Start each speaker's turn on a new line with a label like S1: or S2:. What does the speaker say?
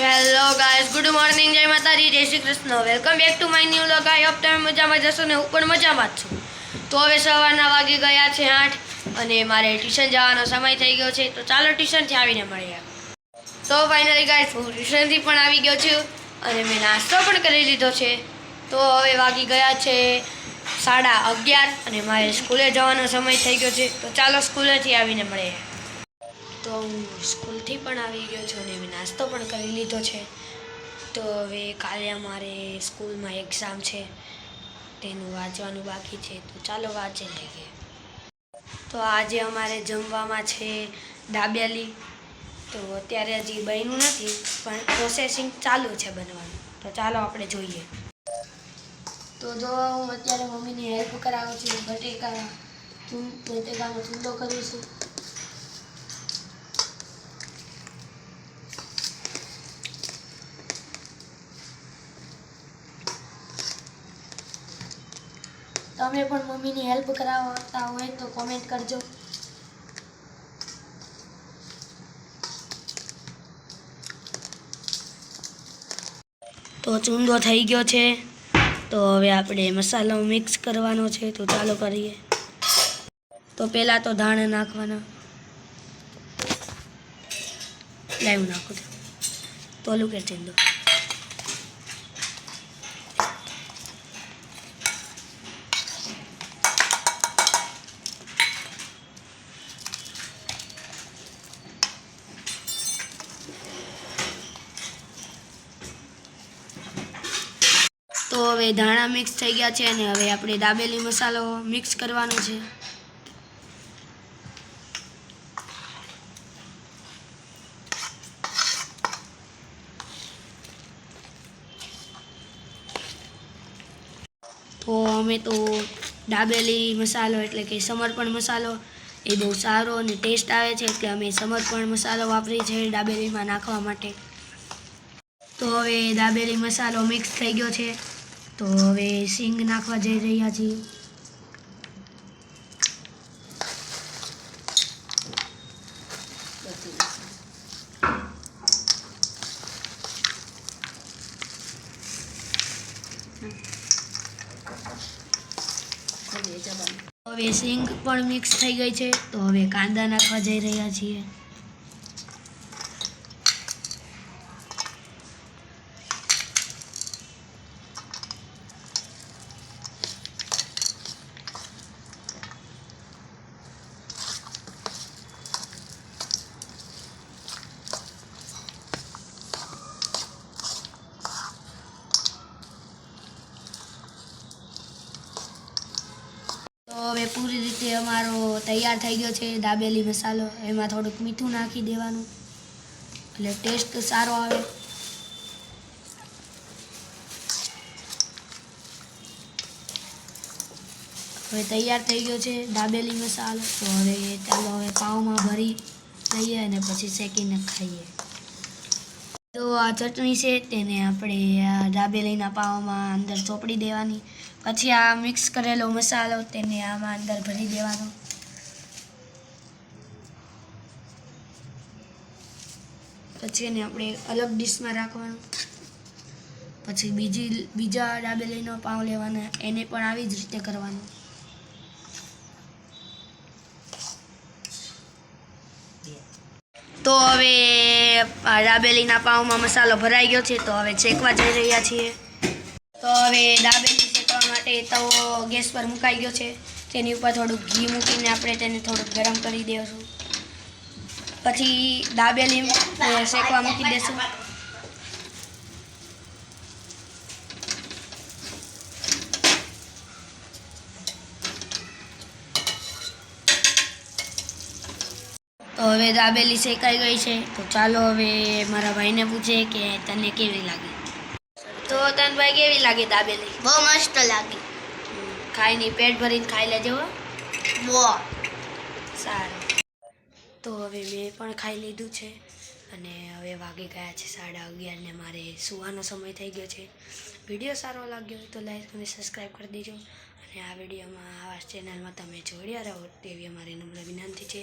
S1: Hello guys good morning જય માતાજી. જય Shri Krishna. Welcome back to my new vlog I hope તમે મજામાં જશો ને હું પણ મજામાં જ છું. તો હવે સવારના વાગી ગયા છે આઠ અને મારે ટ્યુશન જવાનો સમય થઈ ગયો છે. તો ચાલો ટ્યુશનથી આવીને મળીએ. તો ફાઇનલી ગાઈસ હું ટ્યુશનથી પણ આવી ગયો છું અને મેં નાસ્તો પણ કરી લીધો છે. તો હવે વાગી ગયા છે સાડા અગિયાર અને મારે સ્કૂલે જવાનો સમય થઈ ગયો છે. તો ચાલો સ્કૂલેથી આવીને મળીએ. તો હું સ્કૂલથી પણ આવી ગયો છું મેં નાસ્તો પણ કરી લીધો છે. તો હવે કાલે અમારે સ્કૂલમાં એક્ઝામ છે. તેનું વાંચવાનું બાકી છે. તો ચાલો વાંચી લઈએ. તો આજે અમારે જમવામાં છે દાબેલી. તો અત્યારે હજી બન્યું નથી, પણ પ્રોસેસિંગ ચાલુ છે બનવાનું. તો ચાલો આપણે જોઈએ. તો જો હું અત્યારે મમ્મીની હેલ્પ કરાવું છું, બટેકા બટેકામાં ચૂંદો કરું છું તમે પણ મમ્મીની હેલ્પ કરાવતા હોય તો કોમેન્ટ કરજો. તો ચૂંદો થઈ ગયો છે. તો હવે આપણે મસાલો મિક્સ કરવાનો છે. તો ચાલો કરીએ. તો પહેલાં તો ધાણા નાખવાના. લાઈવ નાખું છું. તોલું કે ચૂંદો. તો હવે ધાણા મિક્સ થઈ ગયા છે અને હવે આપણે દાબેલી મસાલો મિક્સ કરવાનો છે. તો અમે તો દાબેલી મસાલો એટલે કે સમર્પણ મસાલો એ બહુ સારો અને ટેસ્ટ આવે છે એટલે અમે સમર્પણ મસાલો વાપરીએ છીએ દાબેલીમાં નાખવા માટે. તો હવે દાબેલી મસાલો મિક્સ થઈ ગયો છે. તો હવે સિંગ નાખવા જઈ રહ્યા છીએ. હવે સિંગ પણ મિક્સ થઈ ગઈ છે. તો હવે કાંદા નાખવા જઈ રહ્યા છીએ તો હવે રીતે અમારો તૈયાર થઈ ગયો છે દાબેલી મસાલો. એમાં થોડુંક મીઠું નાખી દેવાનું. એટલે ટેસ્ટ સારો આવે. હવે તૈયાર થઈ ગયો છે દાબેલી મસાલો. તો હવે ચાલો હવે પાઉંમાં ભરી લઈએ અને પછી શેકીને ખાઈએ. તો આ ચટણી છે તેને આપણે દાબેલીના પાવામાં અંદર ચોપડી દેવાની. પછી આ મિક્સ કરેલો મસાલો તેને આમાં અંદર ભરી દેવાનો. પછી એને આપણે અલગ ડીશમાં રાખવાનું. પછી બીજી, બીજા દાબેલીનો પાવ લેવાના, એને પણ આવી જ રીતે કરવાનું. તો હવે દાબેલીના પાઉંમાં મસાલો ભરાઈ ગયો છે, તો હવે શેકવા જઈ રહ્યા છીએ. તો હવે દાબેલી શેકવા માટે તવો ગેસ પર મુકાઈ ગયો છે. તેની ઉપર થોડુંક ઘી મૂકીને આપણે તેને થોડુંક ગરમ કરી દઈશું પછી દાબેલી શેકવા મૂકી દેશું. તો હવે દાબેલી શેકાઈ ગઈ છે. તો ચાલો હવે મારા ભાઈને પૂછે કે તને કેવી લાગી? તો તનભાઈ કેવી લાગી દાબેલી?
S2: બહુ મસ્ત લાગી.
S1: ખાઈ નહીં પેટ ભરીને ખાઈ લેજો
S2: બહુ.
S1: સારું. તો હવે મેં પણ ખાઈ લીધું છે. અને હવે વાગી ગયા છે સાડા અગિયાર ને મારે સુવાનો સમય થઈ ગયો છે. વીડિયો સારો લાગ્યો હોય તો લાઈક અને સબસ્ક્રાઈબ કરી દેજો. અને આ વિડીયોમાં આવા ચેનલમાં તમે જોડ્યા રહો તેવી અમારી નમ્ર વિનંતી છે.